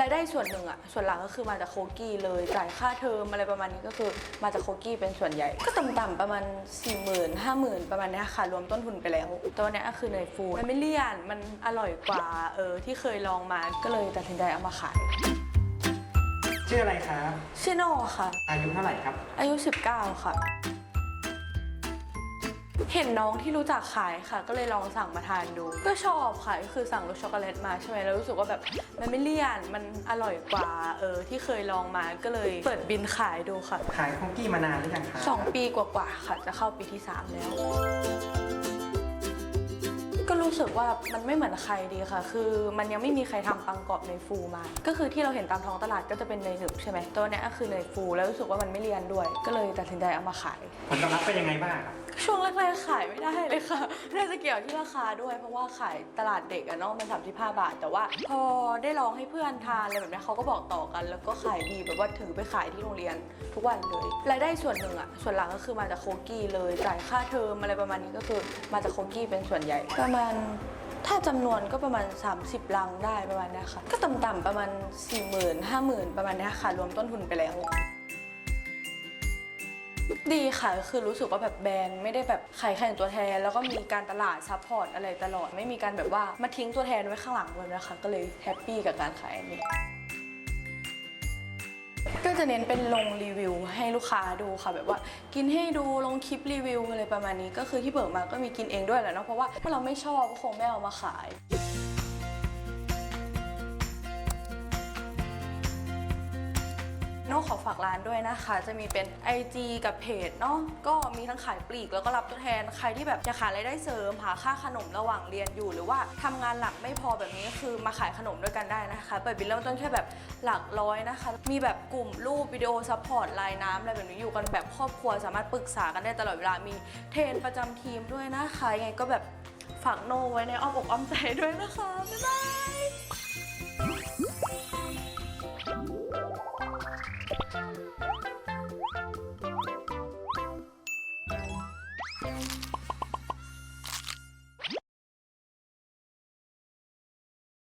รายได้ส่วนหนึ่งอะส่วนหลังก็คือมาจากโคกี้เลยจ่ายค่าเทอมอะไรประมาณนี้ก็คือมาจากโคกี้เป็นส่วนใหญ่ ก็ต่ำๆประมาณ 4 0 0 0 0 5 0,000ประมาณเนี้ยค่ะ รวมต้นทุนไปแล้วตัวเนี้ยก็คือเนยฟูมันไม่เลี่ยนมันอร่อยกว่าเออที่เคยลองมาก็เลยตัดสินใจเอามาขายชื่ออะไรครับชิโน่ค่ะ อายุเท่าไหร่ครับ อายุ 19 ค่ะ เห็นน้องที่รู้จักขายค่ะ ก็เลยลองสั่งมาทานดู ก็ชอบค่ะก็คือสั่งรสช็อกโกแลตมาใช่ไหมแล้วรู้สึกว่าแบบมันไม่เลี่ยนมันอร่อยกว่าเออที่เคยลองมาก็เลยเปิดบินขายดูค่ะขายคุกกี้มานานหรือยังครับสองปีกว่าๆค่ะ จะเข้าปีที่3แล้ว ก็รู้สึกว่ามันไม่เหมือนใครดีค่ะ คือมันยังไม่มีใครทำปังกรอบเนยฟูมา ก็คือที่เราเห็นตามท้องตลาดก็จะเป็นเนยหนึบใช่ไหมตัวเนี้ยก็คือเนยฟูแล้วรู้สึกว่ามันไม่เลี่ยนด้วย ก็เลยตัดสินใจเอามาขายผลตอบรับเป็นยังไงบ้างครับช่วงแรกๆขายไม่ได้เลยค่ะน่าจะเกี่ยวที่ราคาด้วย เพราะว่าขายตลาดเด็กอะเนาะมันสามสิบห้าบาท แต่ว่า พอได้ลองให้เพื่อนทานอะไรแบบนี้เขาก็บอกต่อกัน แล้วก็ขายดีแบบว่าถือไปขายที่โรงเรียนทุกวันเลยรายได้ส่วนหนึ่งอะส่วนหลังก็คือมาจากโคกี้เลยจ่ายค่าเทอมอะไรประมาณนี้ก็คือมาจากโคกี้เป็นส่วนใหญ่ประมาณถ้าจำนวนก็ประมาณ 30 ลังได้ประมาณเนี้ยค่ะ ก็ต่ำๆประมาณ 4 0 0 0 0 5 0,000 ประมาณเนี้ยค่ะ รวมต้นทุนไปแล้ว ดีค่ะคือรู้สึกว่าแบบแบรนด์ไม่ได้แบบขายแข่งตัวแทน แล้วก็มีการตลาดซัพพอร์ตอะไรตลอดไม่มีการแบบว่ามาทิ้งตัวแทนไว้ข้างหลังเลยนะคะก็เลยแฮปปี้กับการขายอันนี้ ก็จะเน้นเป็นลงรีวิวให้ลูกค้าดูค่ะ แบบว่ากินให้ดูลงคลิปรีวิวอะไรประมาณนี้ ก็คือที่เปิดมาก็มีกินเองด้วยแหละเนาะเพราะว่าถ้าเราไม่ชอบก็คงไม่เอามาขาย โน้ขอฝากร้านด้วยนะคะ จะมีเป็น IG กับเพจเนาะก็มีทั้งขายปลีกแล้วก็รับตัวแทนใครที่แบบจะขายรายได้เสริมหาค่าขนมระหว่างเรียนอยู่ หรือว่าทำงานหลักไม่พอแบบนี้ก็คือมาขายขนมด้วยกันได้นะคะเปิดบินเริ่มต้นแค่แบบหลักร้อยนะคะ มีแบบกลุ่มรูปวิดีโอซัพพอร์ตไลน์น้ำอะไรแบบนี้อยู่กันแบบครอบครัวสามารถปรึกษากันได้ตลอดเวลามีเทรนประจำทีมด้วยนะคะยังไงก็แบบฝากโนไว้ในอ้อมอกอ้อมใจด้วยนะคะบ๊ายบาย